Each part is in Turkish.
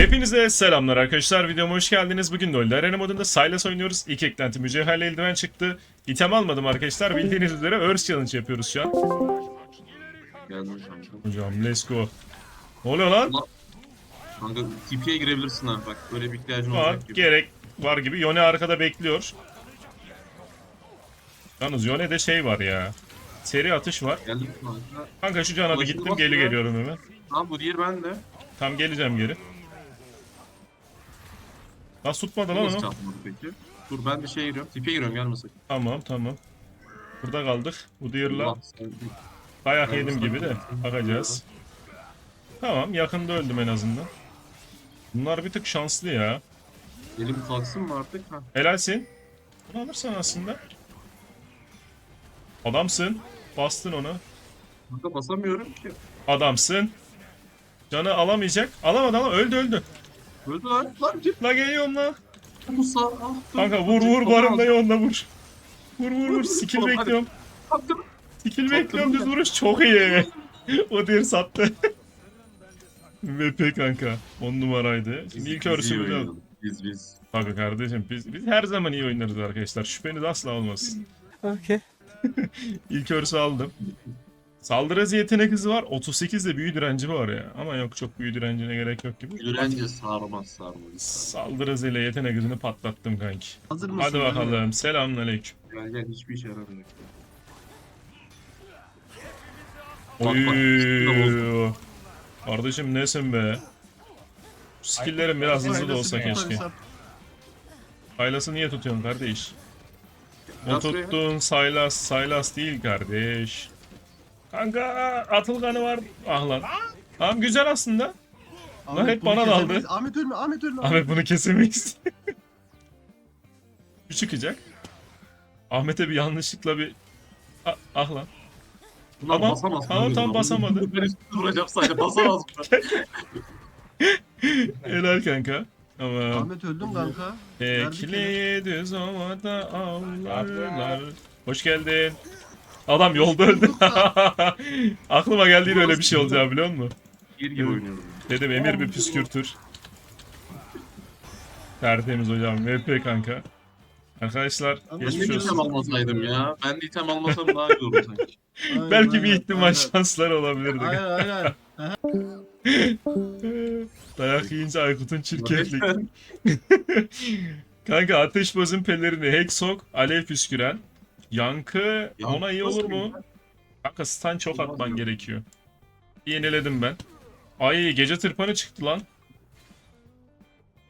Hepinize selamlar arkadaşlar. Videoma hoş geldiniz. Bugün LoL Arena modunda Sylas oynuyoruz. İlk eklenti mücevherli eldiven çıktı. İtem almadım arkadaşlar. Bildiğiniz üzere Earth Challenge yapıyoruz şu an. Geldim kanka. Hocam let's go. Ne oluyor lan? Kanka TP'ye girebilirsin abi bak. Böyle bir ihtiyacın Var. olacak gibi. Gerek var gibi. Yone arkada bekliyor. Yalnız Yone'de şey var ya. Seri atış var. Geldim kanka. Kanka şu cana bir Ulaşılmaz gittim geri ya. geliyorum hemen. Tamam bu diğer bende. Tam geleceğim geri. Nasıl tutmadı lan Nasıl onu? çarpmadı peki? Dur ben de şeye giriyorum. TP'ye giriyorum gelmesin. Tamam tamam. Burada kaldık. Bu diğerla Allah sen- Dayak yedim gibi de bakacağız. Tamam yakında öldüm en azından. Bunlar bir tık şanslı ya. Elim kalksın mı artık? Ha. Helalsin. Bunu alırsan aslında. Adamsın. Bastın onu. Kanka basamıyorum ki. Adamsın. Canı alamayacak. Alamadı ama öldü öldü. Öldü lan. Lan git. La geliyorum la. Musa. Ah. Kanka vur vur barındayı onunla vur. Vur vur vur. Skill hadi. bekliyorum. Attım. Skill bekliyorum düz vuruş. Çok iyi. o diğer sattı. VP kanka. 10 numaraydı. Şimdi ilk Biz iyi örsü biraz. oynadık. Biz biz. Kanka kardeşim biz, biz her zaman iyi oynarız arkadaşlar. Şüpheniz asla olmasın. Okay. İlk örsü aldım. Saldırı hızı yetenek hızı var. 38 de büyü direnci var ya. Ama yok çok büyü direncine gerek yok gibi. Yürence sarmaz sarmaz. Saldırı hızıyla yetenek hızını patlattım kanki. Hazır mısın? Hadi bakalım. Selamünaleyküm. Gel gel hiçbir işe yaramıyor. Oy. Kardeşim nesin be? Skill'lerim biraz hızlı da olsa keşke. Saylas'ı niye tutuyorsun kardeş? O şuraya. tuttuğun Saylas, Saylas değil kardeş. Kanka atılganı var. Ah lan. Tamam güzel aslında. Lan hep bana daldı. Ahmet ölme, Ahmet ölme. Ahmet bunu kesemeyiz. Şu çıkacak. Ahmet'e bir yanlışlıkla bir... Ah, ah lan. Bunlar Tamam, basamaz. tamam, tam basamadı. Ben üstüne sadece basamaz bunlar. Helal kanka. Tamam. Ahmet öldüm kanka. Ekli düz ovada avlarlar. Hoş geldin. Adam yolda öldü. Aklıma geldi yine öyle bir şey olacağı biliyor musun? Gir gibi oynuyorum. Dedim emir bir püskürtür. Tertemiz hocam. VP kanka. Arkadaşlar Ben Ben de geçmiş item olsun. almasaydım ya. Ben de item almasam daha iyi olur sanki. Aynen, Belki bir ihtimal aynen. şanslar olabilirdi. Aynen aynen. Dayak yiyince Aykut'un çirkeflik. Kanka ateş bozun pelerini, Hexok, alev püsküren. Yankı Ya ona iyi olur mu? ya? Kanka stun çok Olmaz atman gerekiyor. Yeniledim ben. Ay gece tırpanı çıktı lan.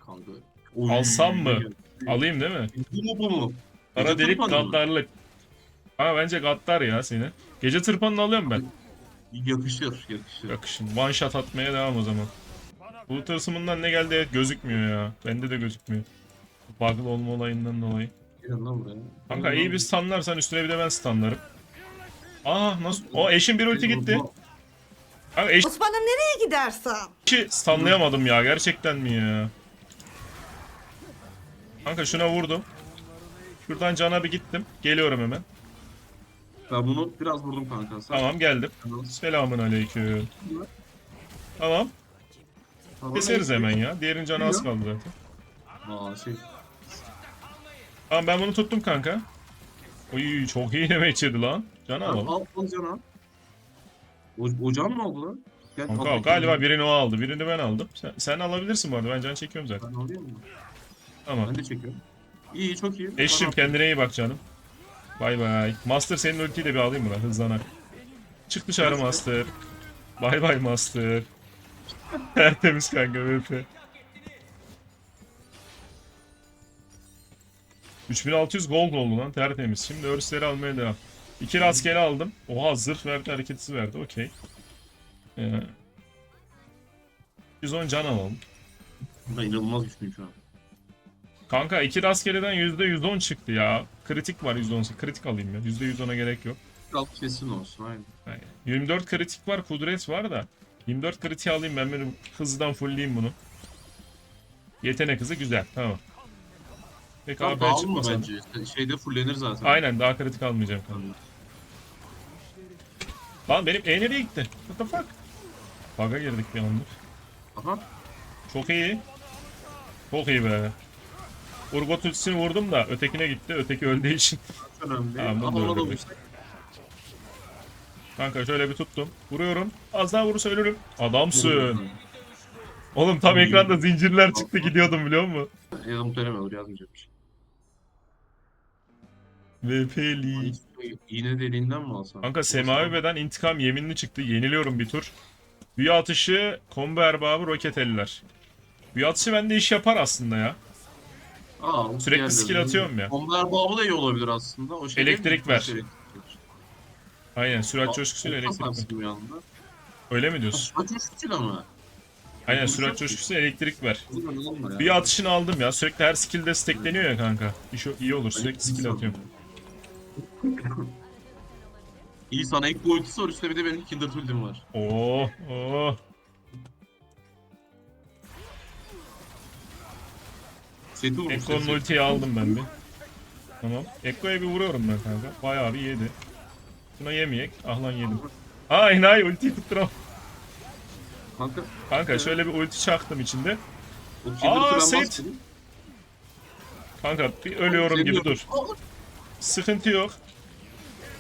Kanka. Alsam mı? Alayım değil mi? Bu mu bu mu? Kara delik gaddarlık. Ha bence gaddar ya seni. Gece tırpanını alıyorum ben. Yakışır yakışır. Yakışın. One shot atmaya devam o zaman. Bu tırsımından ne geldi evet gözükmüyor ya. Bende de gözükmüyor. Bug'lı olma olayından dolayı. Gelin lan buraya. Kanka iyi bir stunlarsan üstüne bir de ben stunlarım. Aa nasıl? O eşin bir ulti gitti. Kanka eşi Osman'ım nereye gidersen? stunlayamadım ya gerçekten mi ya? Kanka şuna vurdum. Şuradan cana bir gittim. Geliyorum hemen. Ben bunu biraz vurdum kanka. Sen- Tamam geldim. Selamun aleyküm. Tamam. Tamam. Keseriz hemen ya. Diğerin canı az kaldı zaten. Aa şey. Tamam ben bunu tuttum kanka. Oy çok iyi yemek yedi lan. Can Al alalım. al al cana. O, ocağın mı oldu lan? Gel, al Kanka bakayım. galiba birini o aldı. Birini ben aldım. Sen, sen alabilirsin bu arada. Ben can çekiyorum zaten. Ben alayım mı? Tamam. Ben de çekiyorum. İyi çok iyi. Eşim kendine iyi bak canım. Bay bay. Master senin ultiyi de bir alayım mı lan hızlanak. Çık dışarı Master. Bay bay Master. Tertemiz kanka VP. 3600 gold oldu lan tertemiz. Şimdi örsleri almaya devam. İki rastgele aldım. Oha zırh verdi hareketsiz verdi okey. Ee, 110 can alalım. Ben inanılmaz güçlüyüm şu an. Kanka iki rastgeleden %110 çıktı ya. Kritik var %10. Kritik alayım ya. %110'a gerek yok. Al kesin olsun aynen. Yani 24 kritik var, kudret var da. 24 kritiği alayım ben benim hızdan fullleyeyim bunu. Yetenek hızı güzel. Tamam. Peki Tamam abi dağılma bence. Şeyde fullenir zaten. Aynen daha kritik almayacağım kanka. Lan benim E nereye gitti? What the fuck? Bug'a girdik bir anda. Aha. Çok iyi. Çok iyi be. Urgot ultisini vurdum da ötekine gitti. Öteki öldüğü için. Önemli değil. Tamam, bunu da Ama öldürdük. Kanka şöyle bir tuttum. Vuruyorum. Az daha vurursa ölürüm. Adamsın. Oğlum tam ekranda zincirler çıktı gidiyordum biliyor musun? Ya da muhtemelen olur yazmayacak bir şey. VP'li. İğne deliğinden mi alsam? Kanka Semavi Beden intikam yeminli çıktı. Yeniliyorum bir tur. Büyü atışı, combo erbabı, roket eller. Büyü atışı bende iş yapar aslında ya. Aa, Sürekli diğerleri. skill atıyorum ya. Bomber bağlı da iyi olabilir aslında. O şey? Elektrik ver. Elektrik. Aynen sürat coşkusuyla elektrik. bir anda. Öyle mi diyorsun? Sürat coşkusuyla mı? Aynen sürat coşkusuyla elektrik ver. Büyü atışını aldım ya. Sürekli her skill'de stackleniyor ya kanka. İş iyi olur. Sürekli skill atıyorum. İyi sana ilk bu ultisi var üstüne bir de benim Kindred ultim var. Oo, oo. Seti vurmuş. Ekko'nun seti. ultiyi aldım ben bir. Tamam. Ekko'ya bir vuruyorum ben kanka. Bayağı bir yedi. Buna yemeyek. Ah lan yedim. Aa enayi ultiyi tutturam. Kanka. Kanka şöyle bir ulti çaktım içinde. O Aa, Seyit. bastım. Kanka bir ölüyorum gibi dur. Sıkıntı yok.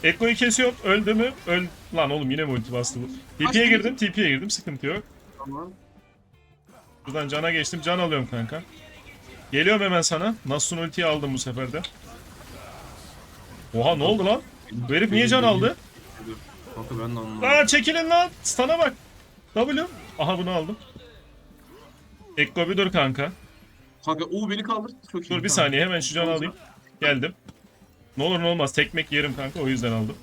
Ekko'yu kesiyorum. Öldü mü? Öl... Lan oğlum yine mi ulti bastı bu? TP'ye girdim, TP'ye girdim. Sıkıntı yok. Tamam. Buradan cana geçtim. Can alıyorum kanka. Geliyorum hemen sana. Nasun ultiyi aldım bu sefer de. Oha ne oldu lan? Bu herif niye can aldı? Kanka ben de anlamadım. Aa çekilin lan. Stun'a bak. W. Aha bunu aldım. Ekko bir dur kanka. Kanka o beni kaldır. Çok iyi. Dur bir saniye hemen şu canı alayım. Geldim. Ne olur ne olmaz tekmek yerim kanka o yüzden aldım.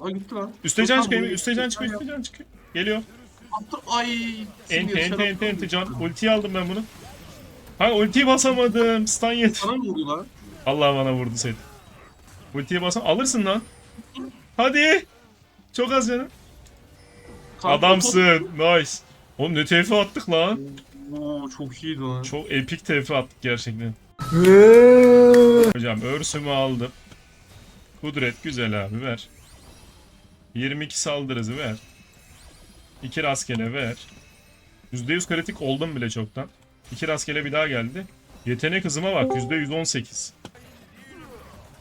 Aa gitti lan. Üste can çıkıyor, bunu- üste can çıkıyor, üste can çıkıyor. Geliyor. Attı. Ay. Enti enti enti enti can. Ultiyi aldım ben bunu. Ha ultiyi basamadım. Stun yedi. Sana mı vurdu lan? Allah bana vurdu set. Ultiyi basam alırsın lan. Hadi. Çok az canım. Kanka, Adamsın. Nice. Oğlum ne TF attık lan. Oo çok iyiydi lan. Çok epik TF attık gerçekten. Hocam örsümü aldım. Kudret güzel abi ver. 22 saldırı hızı ver. 2 rastgele ver. %100 kritik oldum bile çoktan. 2 rastgele bir daha geldi. Yetenek hızıma bak %118.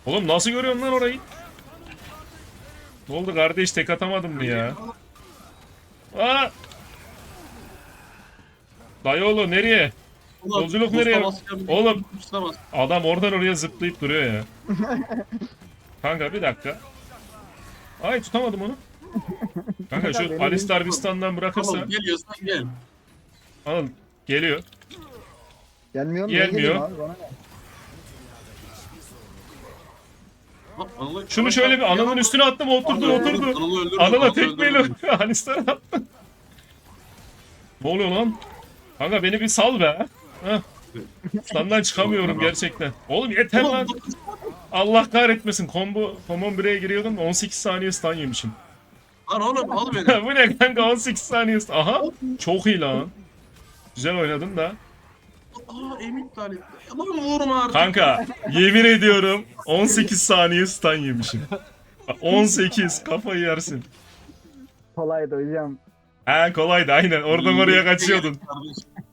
Oğlum nasıl görüyorsun lan orayı? Ne oldu kardeş tek atamadım mı ya? Aa! Dayıoğlu nereye? Ulan, Yolculuk nereye? Oğlum. Bas. Adam oradan oraya zıplayıp duruyor ya. Kanka bir dakika. Ay tutamadım onu. Kanka şu Alistar Bistan'dan bırakırsa Tamam geliyorsan gel. Anıl geliyor. Gelmiyor mu? Gelmiyor. Geleyim abi? Bana ne? Ha, Anıl'ı- Şunu şöyle bir Anıl'ın üstüne attım oturdu Anıl'ı öldürdüm, oturdu. Anıl'ı öldürdüm, Anıl'a Anıl'ı tekmeyle öldürdüm. Alistar'a attım. Ne oluyor lan? Kanka beni bir sal be. Heh. Standdan çıkamıyorum gerçekten. Oğlum yeter lan. Allah kahretmesin. Combo, Common 1'e giriyordum 18 saniye stun yemişim. Lan oğlum al beni. Bu ne kanka 18 saniye stun. Aha çok iyi lan. Güzel oynadın da. Aa emin iptal etti. Lan vurma artık. Kanka yemin ediyorum 18 saniye stun yemişim. 18 kafayı yersin. Kolaydı hocam. Ha kolaydı aynen oradan oraya kaçıyordun.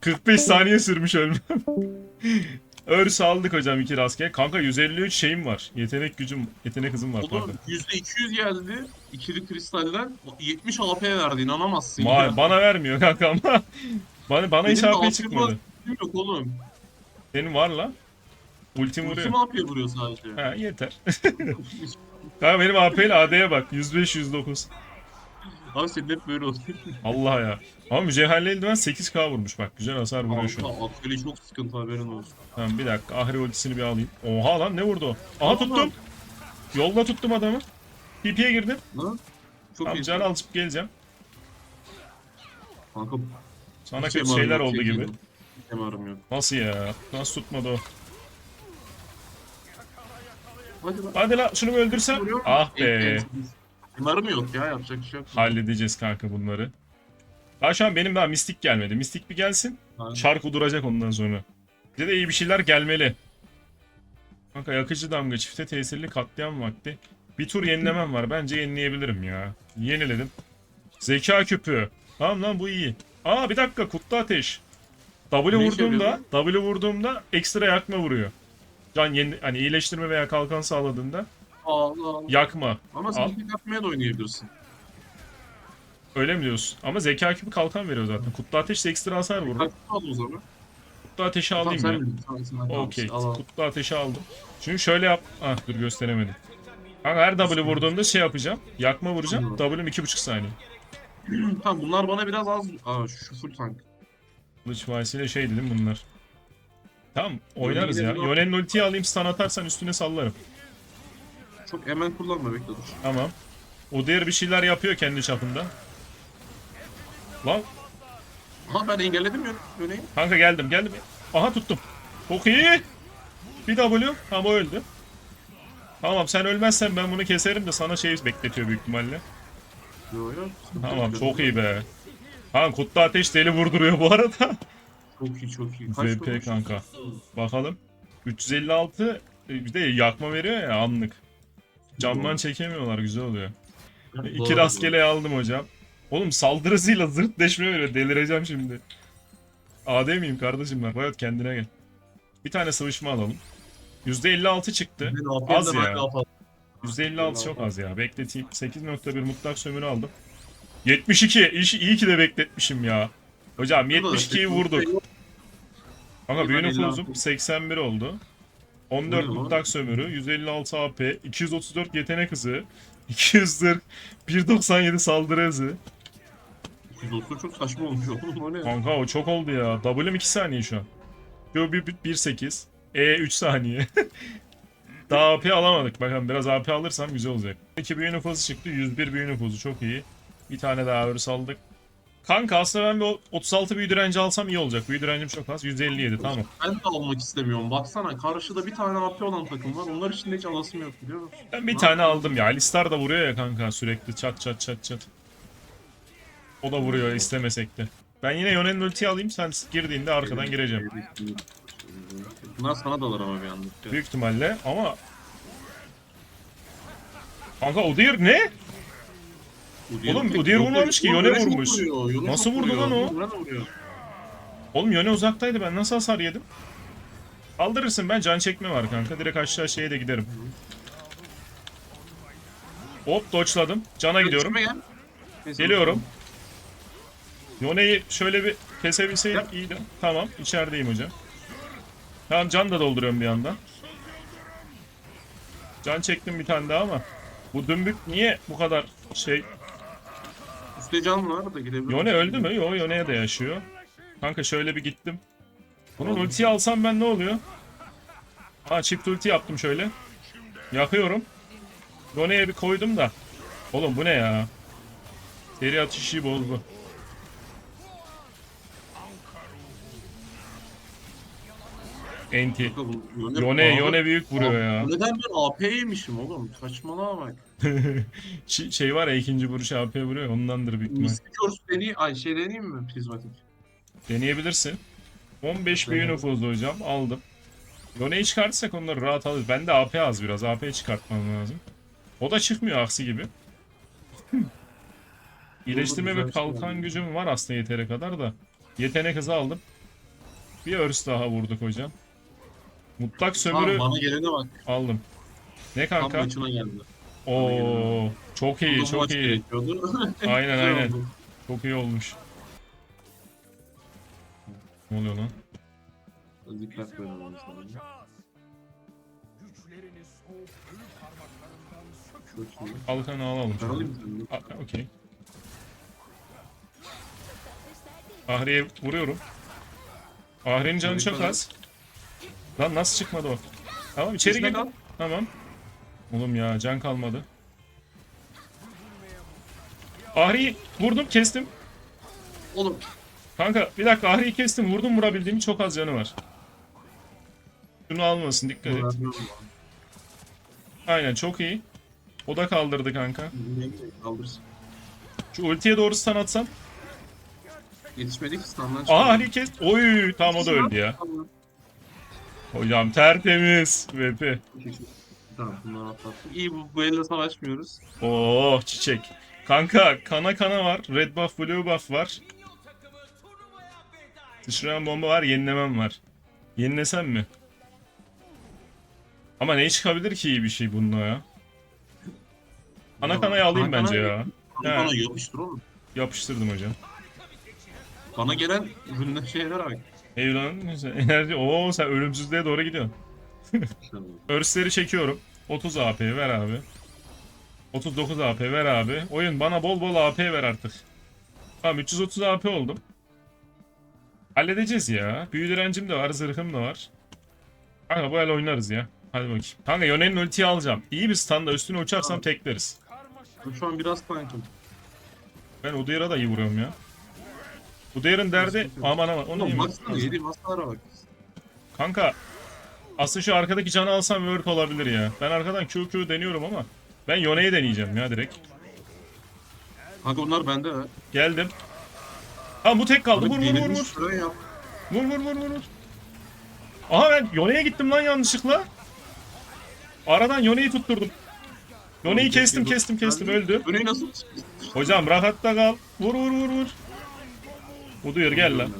Kardeşim. 45 saniye sürmüş ölmem. Örs aldık hocam iki rastgele. Kanka 153 şeyim var. Yetenek gücüm, yetenek hızım var pardon. Oğlum %200 geldi. İkili kristalden 70 AP verdi inanamazsın Ma- ya. bana vermiyor kanka ama. bana bana hiç Benim de AP çıkmadı. var. Yok oğlum. Senin var lan. Ultim vuruyor. Ultim AP vuruyor sadece. Ha yeter. Kanka benim AP ile AD'ye bak. 105 109. Abi senin hep böyle oluyor. Allah ya. Ama mücevherli eldiven 8k vurmuş bak. Güzel hasar vuruyor şu an. Kanka Akeli çok sıkıntı haberin olsun. Tamam bir dakika. Ahri ultisini bir alayım. Oha lan ne vurdu o? Aha tuttum. Yolda tuttum adamı. TP'ye girdim. Lan. Çok Tamam iyi. can alıp geleceğim. Kanka Sana kötü şeyler oldu şey gibi. yok. Nasıl ya? Nasıl tutmadı o? Hadi lan. Hadi lan şunu öldürsem. Ah be. Evet. MR'ım yok ya yapacak bir şey yok. Halledeceğiz kanka bunları. Daha şu an benim daha mistik gelmedi. Mistik bir gelsin. Aynen. Çark duracak ondan sonra. Bize de iyi bir şeyler gelmeli. Kanka yakıcı damga çifte tesirli katliam vakti. Bir tur yenilemem var. Bence yenileyebilirim ya. Yeniledim. Zeka küpü. Tamam lan bu iyi. Aa bir dakika kutlu ateş. W Ne vurduğumda, W vurduğumda ekstra yakma vuruyor. Can yeni, hani iyileştirme veya kalkan sağladığında Allah. yakma. Ama sen Al. tek atmaya da oynayabilirsin. Öyle mi diyorsun? Ama zeka gibi kalkan veriyor zaten. Kutlu ateş de ekstra hasar vurur. Kaç al o zaman? Kutlu ateşi Tamam alayım sen. Tamam. Okey. Al al. Kutlu ateşi aldım. Çünkü şöyle yap... Ah dur gösteremedim. Kanka her W vurduğumda şey yapacağım. Yakma vuracağım. W'm 2.5 saniye. tamam bunlar bana biraz az. Aa şu full tank. Kılıç vahisiyle şey dedim bunlar. Tamam oynarız ya. Yone'nin ultiyi alayım stun atarsan üstüne sallarım. Çok hemen kullanma bekle dur. Tamam. O diğer bir şeyler yapıyor kendi çapında. Lan Aha ben engelledim ya. Öyle. kanka geldim geldim. Aha tuttum. Çok iyi. Bir W ama öldü. Tamam sen ölmezsen ben bunu keserim de sana şey bekletiyor büyük ihtimalle. Yo yo. Tamam çok iyi be. Kanka kutlu ateş deli vurduruyor bu arada. Çok iyi çok iyi. Kaç VP kanka. Bakalım. 356 e, bir de yakma veriyor ya anlık. Camdan çekemiyorlar güzel oluyor. İki rastgele aldım hocam. Oğlum saldırısıyla zırt deşme veriyor. Delireceğim şimdi. AD miyim kardeşim ben? Riot kendine gel. Bir tane sıvışma alalım. %56 çıktı. Az ya. de yapalım. %56 çok az ya. Bekleteyim. 8.1 mutlak sömürü aldım. 72. İyi, iyi ki de bekletmişim ya. Hocam Burada da 72'yi şey vurduk. Kanka büyü nüfuzum 56. 81 oldu. 14 Bu ne lan? mutlak sömürü, 156 AP, 234 yetenek hızı, 240, 197 saldırı hızı. 130 çok saçma olmuş oğlum o ne? Kanka o çok oldu ya. W'm 2 saniye şu an. Yo 1.8. E 3 saniye. Daha AP alamadık. Bakalım biraz AP alırsam güzel olacak. 2 büyü nüfusu çıktı. 101 büyü nüfusu çok iyi. Bir tane daha örs aldık. Kanka aslında ben bir 36 büyü direnci alsam iyi olacak. Büyü direncim çok az. 157 tamam. Ben de almak istemiyorum. Baksana karşıda bir tane AP olan takım var. Onlar için de hiç alasım yok biliyor musun? Ben bir Ne tane yapayım? aldım ya. Alistar da vuruyor ya kanka sürekli çat çat çat çat. O da vuruyor istemesek de. Ben yine Yone'nin ultiyi alayım sen girdiğinde arkadan gireceğim. Bunlar sana dalar ama bir anda. Büyük ihtimalle ama... Kanka Udyr ne? Oğlum, Udyr vurmamış ki, Yone vurmuş. Nasıl vurdu lan o? Oğlum Yone uzaktaydı ben nasıl hasar yedim? Kaldırırsın ben can çekme var kanka. Direkt aşağı şeye de giderim. Hop dodge'ladım. Cana gidiyorum. Geliyorum. Yone'yi şöyle bir kesebilseydim Yap. iyiydi. Tamam içerideyim hocam. Tamam can da dolduruyorum bir yandan. Can çektim bir tane daha ama bu dümbük niye bu kadar şey... Can var da gidebilir. Yone öldü mü? Yo Yone'ye de yaşıyor. Kanka şöyle bir gittim. Bunun ultiyi alsam ben ne oluyor? Ha çift ulti yaptım şöyle. Yakıyorum. Yone'ye bir koydum da. Oğlum bu ne ya? Seri atışı bozdu. Enti. Yone, Yone büyük vuruyor ya. Neden ben AP yemişim oğlum? Saçmalama bak. Şey var ya ikinci vuruş AP vuruyor ondandır büyük ihtimal. Mystic Curse deneyeyim. Ay şey deneyeyim mi? Prizmatik. Deneyebilirsin. 15 büyü Denedim. nüfuzlu hocam aldım. Yone'yi çıkartırsak onları rahat alırız. Bende AP az biraz. AP çıkartmam lazım. O da çıkmıyor aksi gibi. İyileştirme güzel ve şey kalkan oldu. gücüm var aslında yetere kadar da. Yetenek hızı aldım. Bir örs daha vurduk hocam. Mutlak sömürü Tamam, bana gelene bak. aldım. Ne Tam kanka? maçına geldi. Oo, çok iyi, Uzun çok maç iyi. gerekiyordu. Aynen Güzel aynen. oldu. Çok iyi olmuş. Ne oluyor lan? Dikkat vermemiz lazım. Çok iyi. Kalkanı alalım. Ben şöyle. alayım seni. Aa, Okey. Ahri'ye vuruyorum. Ahri'nin canı çok az. Lan nasıl çıkmadı o? Tamam içeri kal. Tamam. Oğlum ya can kalmadı. Ahri'yi vurdum kestim. Oğlum Kanka bir dakika Ahri'yi kestim vurdum vurabildiğim çok az canı var. Şunu almasın dikkat et. Aynen çok iyi. O da kaldırdı kanka. Kaldırsın. Şu ultiye doğru stun atsam. Yetişmedik standdan Aha Ahri kes. Oy tamam o da öldü ya. Hocam tertemiz. VP. Tamam bunları atlattık. İyi bu, bu elle savaşmıyoruz. Oh çiçek. Kanka kana kana var. Red buff blue buff var. Sıçrayan bomba var, yenilemem var. Yenilesem mi? Ama ne çıkabilir ki iyi bir şey bununla ya? Ana kanayı alayım bence ya. Bana He. yapıştır oğlum. Yapıştırdım hocam. Bana gelen ürünler şeyler Eyvallah. Enerji. Oo sen ölümsüzlüğe doğru gidiyorsun. Örsleri çekiyorum. 30 AP ver abi. 39 AP ver abi. Oyun bana bol bol AP ver artık. Tamam 330 AP oldum. Halledeceğiz ya. Büyü direncim de var, zırhım da var. Kanka bu el oynarız ya. Hadi bakayım. Kanka Yone'nin ultiyi alacağım. İyi bir standa üstüne uçarsam tekleriz. Ben şu an biraz tankim. Ben Udyr'a da iyi vuruyorum ya. Udyr'ın derdi aman aman onu Oğlum baksana yedi masalara bak. Kanka aslında şu arkadaki canı alsam work olabilir ya. Ben arkadan QQ deniyorum ama ben Yone'yi deneyeceğim ya direkt. Kanka bunlar bende var. Geldim. Ha bu tek kaldı. Vur vur vur delirmiş vur. şuraya yap. Vur vur vur vur. vur. Aha ben Yone'ye gittim lan yanlışlıkla. Aradan Yone'yi tutturdum. Yone'yi kestim kestim kestim öldü. Öneyi nasıl Hocam rahatta kal. Vur vur vur vur. Udyr gel lan.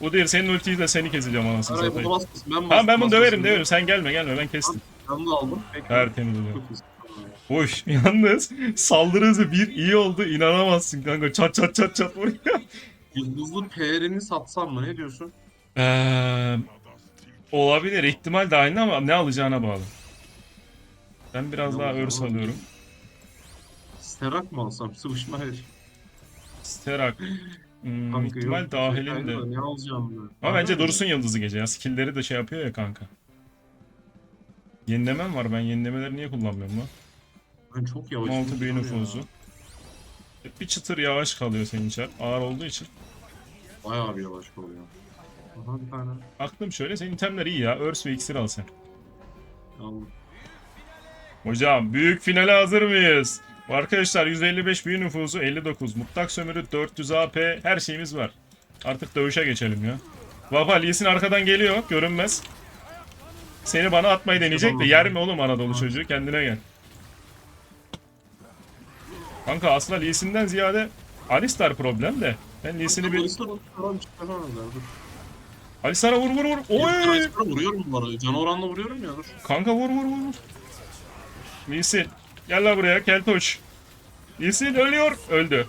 Udyr senin ultiyi de seni keseceğim anasını satayım. bunu basmasın. Ben. Tamam ben bunu döverim döverim. Sen gelme gelme ben kestim. Ben de aldım. Peki. Tertemiz oluyor. Çok iyisin. Hoş. Yalnız saldırı hızı bir iyi oldu. inanamazsın kanka. Çat çat çat çat vuruyor. Yıldızlı PR'ini satsam mı? Ne diyorsun? Eee, olabilir. ihtimal de aynı ama ne alacağına bağlı. Ben biraz daha örs alıyorum. Sterak mı alsam? Sıvışma her. Sterak. Hmm, Kanka ihtimal yok, dahilinde. şey Ne alacağım ben? Ama bence mı? dursun yıldızı gece ya. Skill'leri de şey yapıyor ya kanka. Yenilemem var. Ben yenilemeleri niye kullanmıyorum lan? Ben çok yavaş. 16 büyü gidiyorum ya. nüfuzu. Bir çıtır yavaş kalıyor senin içer. Ağır olduğu için. Bayağı bir yavaş oluyor. Aha bir tane. Aklım şöyle. Senin itemler iyi ya. Örs ve iksir al sen. Aldım. Hocam büyük finale hazır mıyız? Arkadaşlar 155 büyü nüfusu 59. Mutlak sömürü 400 AP her şeyimiz var. Artık dövüşe geçelim ya. Vapa Lee Sin arkadan geliyor görünmez. Seni bana atmayı deneyecek de yer mi oğlum Anadolu çocuğu kendine gel. Kanka aslında Lee Sin'den ziyade Alistar problem de. Ben Lee Sin'i bir... Dur. Alistar'a vur vur vur. Oy! Alistar'a vuruyorum bu arada. Can oranla vuruyorum ya dur. Kanka vur vur vur. vur. Gel la buraya Keltoş. Lee Sin ölüyor. Öldü.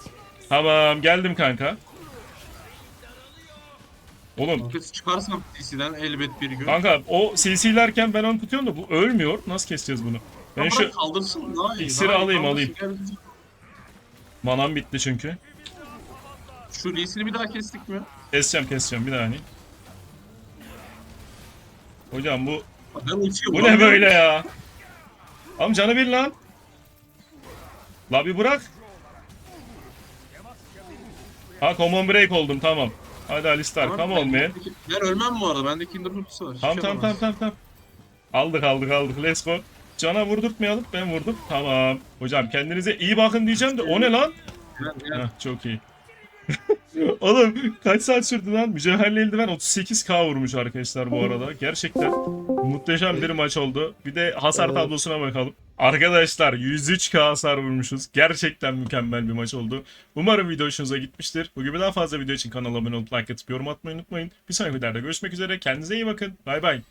Tamam geldim kanka. Oğlum Rockets çıkarsam DC'den elbet bir gün. kanka o CC'lerken ben onu tutuyorum da bu ölmüyor. Nasıl keseceğiz bunu? Ben şu kaldırsın daha iyi. İksiri daha iyi alayım, alayım. Manam bitti çünkü. Şu Lee'sini bir daha kestik mi? Keseceğim keseceğim bir daha Hocam bu Ben bu ne böyle ya? Am canı bir lan. La bir bırak. Ha common break oldum tamam. Hadi Alistar come on man. Ben ölmem bu arada. Bende Kinder ultisi var. Tamam Hiçbir tamam şey tamam tamam tamam. Aldık aldık aldık let's go. Cana vurdurtmayalım ben vurdum. Tamam. Hocam kendinize iyi bakın diyeceğim de o ne lan? Heh, çok iyi. Oğlum kaç saat sürdü lan? Mücevherli eldiven 38k vurmuş arkadaşlar bu arada. Gerçekten muhteşem bir maç oldu. Bir de hasar tablosuna bakalım. Arkadaşlar 103k hasar vurmuşuz. Gerçekten mükemmel bir maç oldu. Umarım video hoşunuza gitmiştir. Bu gibi daha fazla video için kanala abone olup like atıp yorum atmayı unutmayın. Bir sonraki videoda görüşmek üzere. Kendinize iyi bakın. Bay bay.